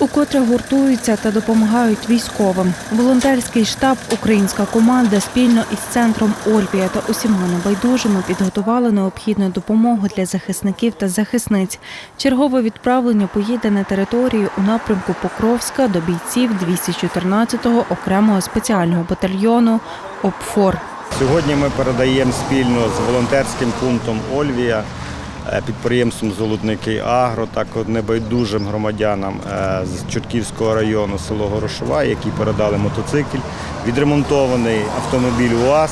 Укотре гуртуються та допомагають військовим. Волонтерський штаб, українська команда спільно із центром Ольвія та усіма небайдужими підготували необхідну допомогу для захисників та захисниць. Чергове відправлення поїде на територію у напрямку Покровська до бійців 214-го окремого спеціального батальйону ОПФОР. Сьогодні ми передаємо спільно з волонтерським пунктом Ольвія, підприємством Золотники Агро, також небайдужим громадянам е, з Чортківського району село Горошова, які передали мотоцикль, відремонтований автомобіль УАЗ,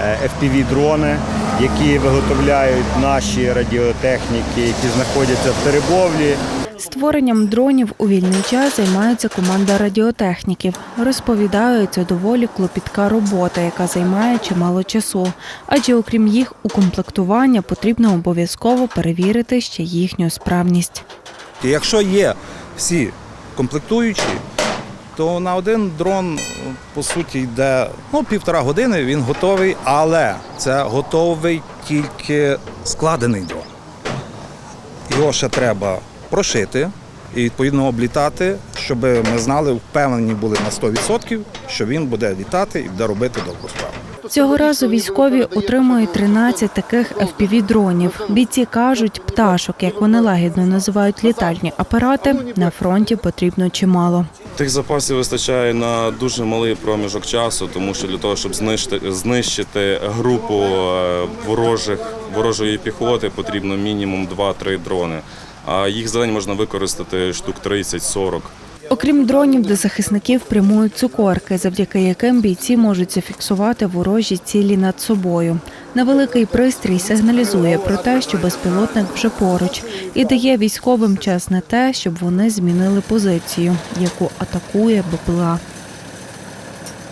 е, FPV-дрони, які виготовляють наші радіотехніки, які знаходяться в Теребовлі. Створенням дронів у вільний час займається команда радіотехніків. Розповідають, це доволі клопітка робота, яка займає чимало часу. Адже окрім їх укомплектування потрібно обов'язково перевірити ще їхню справність. Якщо є всі комплектуючі, то на один дрон по суті йде ну, півтора години, він готовий, але це готовий тільки складений дрон. Його ще треба прошити і відповідно облітати, щоб ми знали, впевнені були на 100%, що він буде літати і буде робити добру справу. Цього разу військові отримують 13 таких FPV-дронів. Бійці кажуть, пташок, як вони лагідно називають літальні апарати, на фронті потрібно чимало. Тих запасів вистачає на дуже малий проміжок часу, тому що для того, щоб знищити, знищити групу е, ворожих, ворожої піхоти, потрібно мінімум 2-3 дрони. А їх за день можна використати штук 30-40. Окрім дронів, до захисників прямують цукорки, завдяки яким бійці можуть зафіксувати ворожі цілі над собою. Невеликий пристрій сигналізує про те, що безпілотник вже поруч, і дає військовим час на те, щоб вони змінили позицію, яку атакує БПЛА.